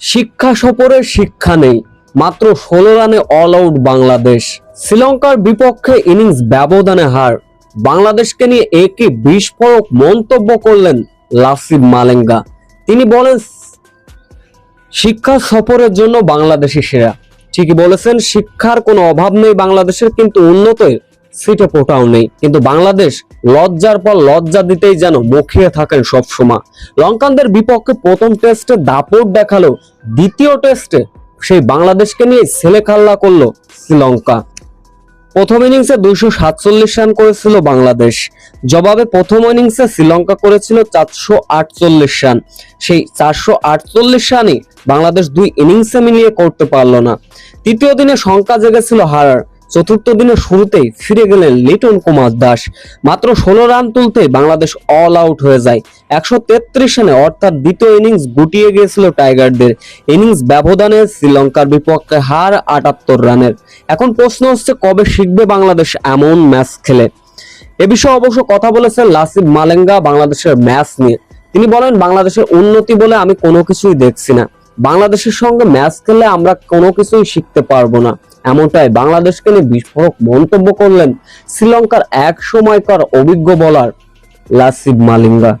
শিক্ষা সফরে শিক্ষা নেই। মাত্র ষোলো রানে অল আউট বাংলাদেশ। শ্রীলঙ্কার বিপক্ষে ইনিংস ব্যবধানে হার। বাংলাদেশকে নিয়ে একই বিস্ফোরক মন্তব্য করলেন লাসিব মালেঙ্গা। তিনি বলেন, শিক্ষা সফরের জন্য বাংলাদেশই সেরা। ঠিকই বলেছেন, শিক্ষার কোনো অভাব নেই বাংলাদেশের, কিন্তু উন্নতের সিটে পোটাও নেই। কিন্তু বাংলাদেশ লজ্জার পর লজ্জা দিতেই যেন মুখিয়ে থাকেন সবসময়। লঙ্কানদের বিপক্ষে প্রথম টেস্টে দাপট দেখাল, দ্বিতীয় টেস্টে সেই বাংলাদেশকে নিয়ে ছেলে খাল্লা করল শ্রীলঙ্কা। প্রথম ইনিংসে দুইশো সাতচল্লিশ রান করেছিল বাংলাদেশ। জবাবে প্রথম ইনিংসে শ্রীলঙ্কা করেছিল চারশো আটচল্লিশ রান। সেই চারশো আটচল্লিশ রানই বাংলাদেশ দুই ইনিংসে মিলিয়ে করতে পারল না। তৃতীয় দিনে শঙ্কা জেগেছিল হারার। চতুর্থ দিনের শুরুতেই ফিরে গেলেন লিটন কুমার দাস। মাত্র ষোলো রান তুলতেই বাংলাদেশ অল আউট হয়ে যায়। একশো তেত্রিশ রানে অর্থাৎ দ্বিতীয় ইনিংস গুটিয়ে গিয়েছিল টাইগারদের। ইনিংস ব্যবধানে শ্রীলঙ্কার বিপক্ষে হার আটাত্তর রানের। এখন প্রশ্ন হচ্ছে, কবে শিখবে বাংলাদেশ এমন ম্যাচ খেলে? এ বিষয়ে অবশ্য কথা বলেছেন লাসিব মালেঙ্গা, বাংলাদেশের ম্যাচ নিয়ে। তিনি বলেন, বাংলাদেশের উন্নতি বলে আমি কোনো কিছুই দেখছি না। বাংলাদেশের সঙ্গে ম্যাচ খেলে আমরা কোনো কিছুই শিখতে পারব না। এমনটাই বাংলাদেশকে নিয়ে বিস্ফোরক মন্তব্য করলেন শ্রীলঙ্কার এক সময়কার অভিজ্ঞ বলার লাসিব মালিঙ্গা।